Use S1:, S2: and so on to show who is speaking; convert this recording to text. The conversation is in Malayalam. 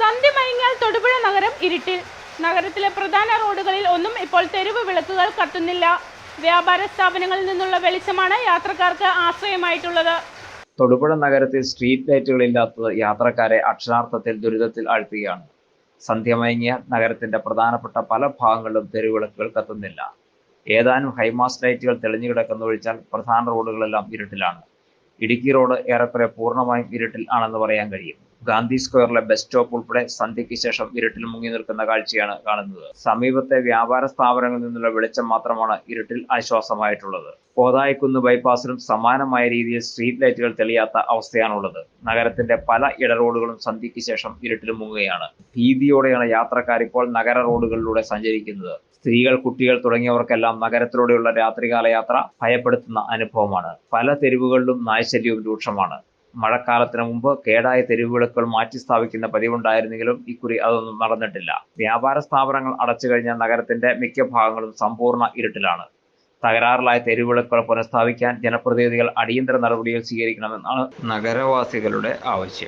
S1: സന്ധ്യ മയങ്ങിയാൽ തൊടുപുഴ നഗരം ഇരുട്ടിൽ. നഗരത്തിലെ പ്രധാന റോഡുകളിൽ ഒന്നും ഇപ്പോൾ തെരുവ് വിളക്കുകൾ കത്തുന്നില്ല. വ്യാപാര സ്ഥാപനങ്ങളിൽ നിന്നുള്ള വെളിച്ചമാണ് യാത്രക്കാർക്ക് ആശ്രയമായിട്ടുള്ളത്.
S2: തൊടുപുഴ നഗരത്തിൽ സ്ട്രീറ്റ് ലൈറ്റുകളില്ലാത്തത് യാത്രക്കാരെ അക്ഷരാർത്ഥത്തിൽ ദുരിതത്തിൽ ആഴ്ത്തുകയാണ്. സന്ധ്യമയങ്ങിയ നഗരത്തിന്റെ പ്രധാനപ്പെട്ട പല ഭാഗങ്ങളിലും തെരുവിളക്കുകൾ കത്തുന്നില്ല. ഏതാനും ഹൈമാസ് ലൈറ്റുകൾ തെളിഞ്ഞു കിടക്കുന്ന ഒഴിച്ചാൽ പ്രധാന റോഡുകളെല്ലാം ഇരുട്ടിലാണ്. ഇടുക്കി റോഡ് ഏറെക്കുറെ പൂർണമായും ഇരുട്ടിൽ ആണെന്ന് പറയാൻ കഴിയും. ഗാന്ധി സ്ക്വയറിലെ ബസ് സ്റ്റോപ്പ് ഉൾപ്പെടെ സന്ധ്യയ്ക്ക് ശേഷം ഇരുട്ടിൽ മുങ്ങി നിൽക്കുന്ന കാഴ്ചയാണ് കാണുന്നത്. സമീപത്തെ വ്യാപാര സ്ഥാപനങ്ങളിൽ നിന്നുള്ള വെളിച്ചം മാത്രമാണ് ഇരുട്ടിൽ ആശ്വാസമായിട്ടുള്ളത്. കോതായിക്കുന്ന് ബൈപ്പാസിലും സമാനമായ രീതിയിൽ സ്ട്രീറ്റ് ലൈറ്റുകൾ തെളിയാത്ത അവസ്ഥയാണുള്ളത്. നഗരത്തിന്റെ പല ഇടറോഡുകളും സന്ധ്യയ്ക്ക് ശേഷം ഇരുട്ടിൽ മുങ്ങുകയാണ്. ഭീതിയോടെയാണ് യാത്രക്കാർ ഇപ്പോൾ നഗര റോഡുകളിലൂടെ സഞ്ചരിക്കുന്നത്. സ്ത്രീകൾ കുട്ടികൾ തുടങ്ങിയവർക്കെല്ലാം നഗരത്തിലൂടെയുള്ള രാത്രികാല യാത്ര ഭയപ്പെടുത്തുന്ന അനുഭവമാണ്. പല തെരുവുകളിലും നായ്ശല്യവും രൂക്ഷമാണ്. മഴക്കാലത്തിന് മുമ്പ് കേടായ തെരുവുവിളക്കുകൾ മാറ്റി സ്ഥാപിക്കുന്ന പതിവുണ്ടായിരുന്നെങ്കിലും ഇക്കുറി അതൊന്നും നടന്നിട്ടില്ല വ്യാപാര സ്ഥാപനങ്ങൾ അടച്ചു കഴിഞ്ഞ നഗരത്തിന്റെ മിക്ക ഭാഗങ്ങളും സമ്പൂർണ ഇരുട്ടിലാണ്. തകരാറിലായ തെരുവിളക്കുകൾ പുനഃസ്ഥാപിക്കാൻ ജനപ്രതിനിധികൾ അടിയന്തര നടപടികൾ സ്വീകരിക്കണമെന്നാണ് നഗരവാസികളുടെ ആവശ്യം.